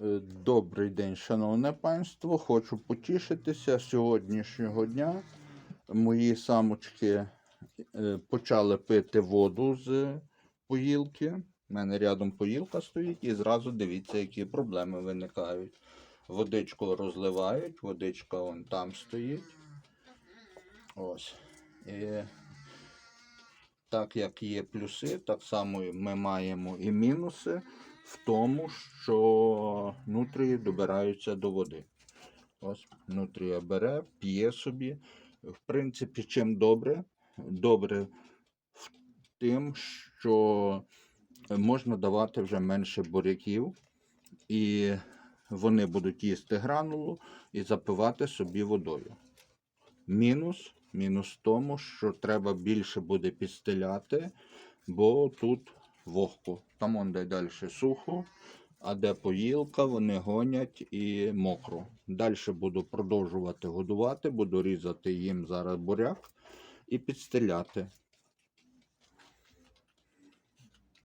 Е, Добрий день, шановне панство. Хочу потішитися сьогоднішнього дня. Мої самочки е, почали пити воду з поїлки. У мене рядом поїлка стоїть, і зразу дивіться, які проблеми виникають. Водичку розливають, водичка вон там стоїть. Ось. І так як є плюси, так само ми маємо і мінуси в тому, що нутрії добираються до води. Ось нутрія бере, п'є собі. В принципі, чим добре? Добре в тим, що можна давати вже менше буряків, і вони будуть їсти гранулу і запивати собі водою. Мінус, мінус тому, що треба більше буде підстеляти, бо тут вогко. Там он де далі сухо, а де поїлка, вони гонять і мокро. Далі буду продовжувати годувати, буду різати їм зараз буряк і підстеляти.